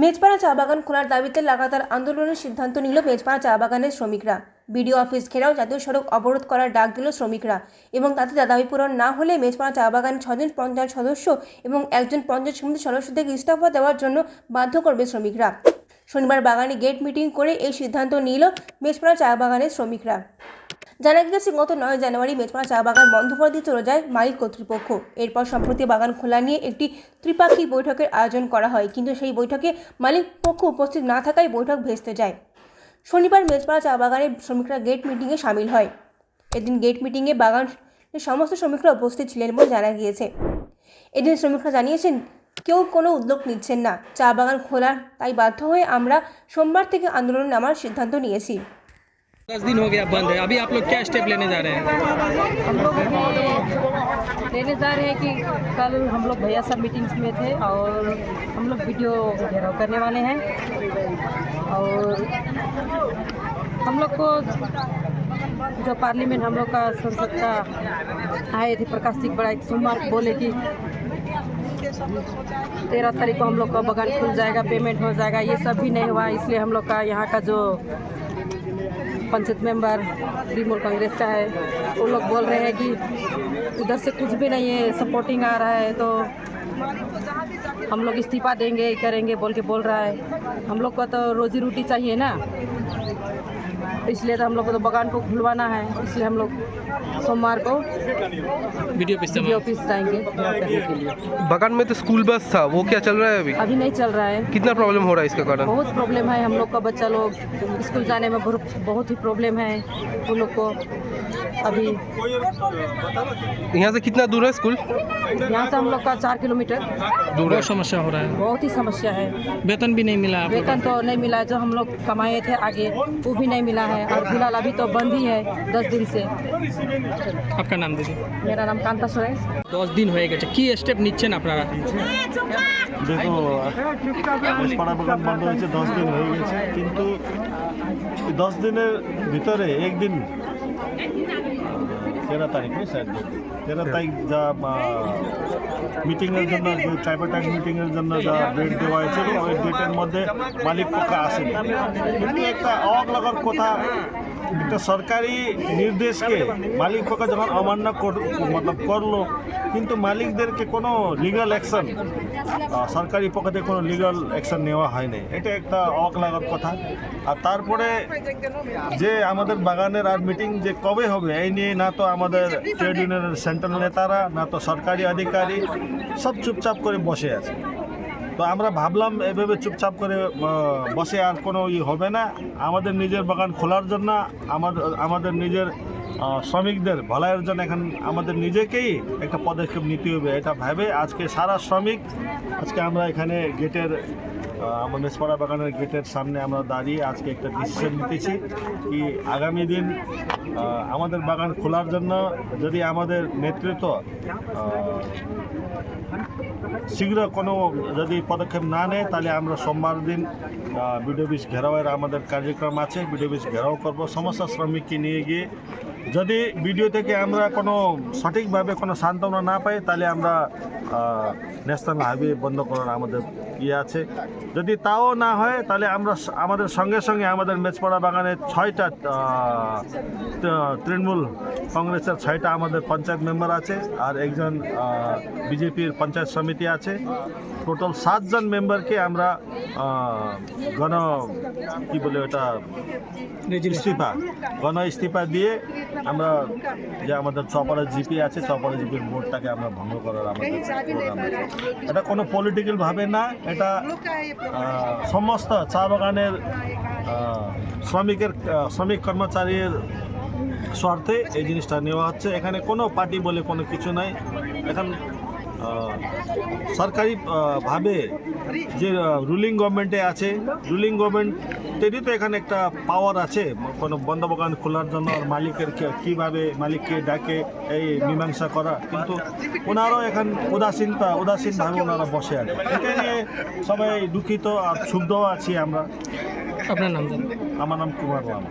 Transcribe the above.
মেজপাড়া চা বাগান খোলার দাবিতে লাগাতার আন্দোলনের সিদ্ধান্ত নিল মেজপাড়া চা বাগানের শ্রমিকরা। বিডিও অফিস ঘেরাও জাতীয় সড়ক অবরোধ করার ডাক দিল শ্রমিকরা এবং তাতে দাবি পূরণ না হলে মেজপাড়া চা বাগানের ছজন পঞ্চায়েত সদস্য এবং একজন পঞ্চায়েত সমিতির সদস্য থেকে ইস্তফা দেওয়ার জন্য বাধ্য করবে শ্রমিকরা। শনিবার বাগানে গেট মিটিং করে এই সিদ্ধান্ত নিল মেজপাড়া চা বাগানের শ্রমিকরা। জানা গেছে গত নয় জানুয়ারি মেজপাড়া চা বাগান বন্ধ করে দিয়ে চলে যায় মালিক কর্তৃপক্ষ। এরপর সম্প্রতি বাগান খোলা নিয়ে একটি ত্রিপাক্ষিক বৈঠকের আয়োজন করা হয়, কিন্তু সেই বৈঠকে মালিক পক্ষ উপস্থিত না থাকায় বৈঠক ভেস্তে যায়। শনিবার মেজপাড়া চা বাগানের শ্রমিকরা গেট মিটিংয়ে সামিল হয়। এদিন গেট মিটিংয়ে বাগান সমস্ত শ্রমিকরা উপস্থিত ছিলেন বলে জানা গিয়েছে। এদিন শ্রমিকরা জানিয়েছেন, কেউ কোনো উদ্যোগ নিচ্ছেন না। চা বাগান খোলার তাই বাধ্য হয়ে আমরা সোমবার থেকে আন্দোলন নামার সিদ্ধান্ত নিয়েছি। दस दिन हो गया बंद है। अभी आप लोग क्या स्टेप लेने जा रहे हैं? हम लोग लेने जा रहे हैं कि कल हम लोग भैया सब मीटिंग्स में थे और हम लोग वीडियो घेराव करने वाले हैं। और हम लोग को जो पार्लियामेंट हम लोग का संसद का आए थे प्रकाश सिंह, बड़ा एक सोमवार बोले कि तेरह तारीख को हम लोग का बगान खुल जाएगा पेमेंट हो जाएगा, ये सब भी नहीं हुआ। इसलिए हम लोग का यहाँ का जो पंचायत मेंबर, तृणमूल कांग्रेस का है, वो लोग बोल रहे हैं कि उधर से कुछ भी नहीं है सपोर्टिंग आ रहा है तो हम लोग इस्तीफा देंगे करेंगे बोल के बोल रहा है। हम लोग को तो रोजी रोटी चाहिए ना। इसलिए तो हम लोग को तो बगान को खुलवाना है। इसलिए हम लोग सोमवार को वीडियो ऑफ़िस जाएँगे करने के लिए बगान में तो स्कूल बस था वो क्या चल रहा है अभी? अभी नहीं चल रहा है। कितना प्रॉब्लम हो रहा है इसके कारण? बहुत प्रॉब्लम है। हम लोग का बच्चा लोग स्कूल जाने में बहुत बहुत ही प्रॉब्लम है। उन लोग को अभी यहाँ से कितना दूर है स्कूल? यहाँ से हम लोग का चार किलोमीटर दूर है बहुत समस्या हो रहा है बहुत ही समस्या है वेतन भी नहीं मिला आप लोग वेतन तो नहीं मिला जो हम लोग कमाए थे आगे वो भी नहीं मिला है और फिलहाल अभी तो बंद ही है दस दिन से को। आपका नाम दीजिए मेरा नाम कांता सोरेन দশ দিন হয়ে গেছে কি স্টেপ নিচ্ছেন আপনারা দেখো পাড়া বাগান বন্ধ হয়েছে দশ দিন হয়ে গেছে কিন্তু এই দশ দিনের ভিতরে একদিন তেরো তারিখ স্যার। তেরো তারিখ যা মিটিংয়ের জন্য, যে ট্রাইপাটাইট মিটিংয়ের জন্য যা ডেট দেওয়া হয়েছিল, ওই ডেটের মধ্যে মালিক পক্ষে আসেনি। কিন্তু একটা অবাক লাগার কথা একটা সরকারি নির্দেশকে মালিক পক্ষ যখন অমান্য মতলব করল, কিন্তু মালিকদেরকে কোনো লিগাল অ্যাকশন সরকারি পক্ষ থেকে কোনো লিগাল অ্যাকশন নেওয়া হয়নি। এটা একটা অবাক লাগার কথা। আর তারপরে যে আমাদের বাগানের আর মিটিং যে কবে হবে, এই নিয়ে না তো আমাদের ট্রেড ইউনিয়নের সেন্ট্রাল নেতারা, না তো সরকারি আধিকারিক, সব চুপচাপ করে বসে আছে। তো আমরা ভাবলাম এভাবে চুপচাপ করে বসে আর কোনো ই হবে না। আমাদের নিজের বাগান খোলার জন্য আমাদের আমাদের নিজের শ্রমিকদের ভলাইয়ের জন্য এখন আমাদের নিজেকেই একটা পদক্ষেপ নিতে হবে, এটা ভাবে আজকে সারা শ্রমিক, আজকে আমরা এখানে গেটের আমার মেসপাড়া বাগানের গেটের সামনে আমরা দাঁড়িয়ে আজকে একটা ডিসিশন নিতেছি কি আগামী দিন আমাদের বাগান খোলার জন্য যদি আমাদের নেতৃত্ব শীঘ্র কোনো যদি পদক্ষেপ না নেয়, তাহলে আমরা সোমবার দিন বিডিও অফিস ঘেরাওয়ের আমাদের কার্যক্রম আছে, বিডিও অফিস ঘেরাও করব। সমস্ত শ্রমিককে নিয়ে গিয়ে যদি ভিডিও থেকে আমরা কোনো সঠিকভাবে কোনো সান্ত্বনা না পাই তাহলে আমরা ন্যাশনাল হাইওয়ে বন্ধ করার আমাদের ইয়ে আছে। যদি তাও না হয় তাহলে আমরা আমাদের সঙ্গে সঙ্গে আমাদের মেচপাড়া বাগানের ছয়টা তৃণমূল কংগ্রেসের ছয়টা আমাদের পঞ্চায়েত মেম্বার আছে আর একজন বিজেপির পঞ্চায়েত সমিতি আছে। টোটাল সাতজন মেম্বারকে আমরা গণ কি বলে ওটা? ইস্তিফা গণ ইস্তিফা দিয়ে আমরা যে আমাদের চপাড়া জিপি আছে চপাড়া জিপির বোর্ডটাকে আমরা ভঙ্গ করার আমাদের এটা কোনো পলিটিক্যাল ভাবে না এটা সমস্ত চা বাগানের শ্রমিকের শ্রমিক কর্মচারীর স্বার্থে এই জিনিসটা নেওয়া হচ্ছে। এখানে কোনো পার্টি বলে কোনো কিছু নাই। এখন আহ, সরকারি ভাবে যে রুলিং গভর্নমেন্টে আছে রুলিং গভর্নমেন্টেরই তো এখানে একটা পাওয়ার আছে কোনো বন্ধ বাগান খোলার জন্য মালিকের কীভাবে মালিককে ডাকে এই মীমাংসা করা কিন্তু ওনারও এখন উদাসীনতা উদাসীনভাবে ওনারা বসে আছে এটা নিয়ে সবাই দুঃখিত আর ক্ষুব্ধও আছি আমরা। আপনার নাম আমার নাম কুমার রাম।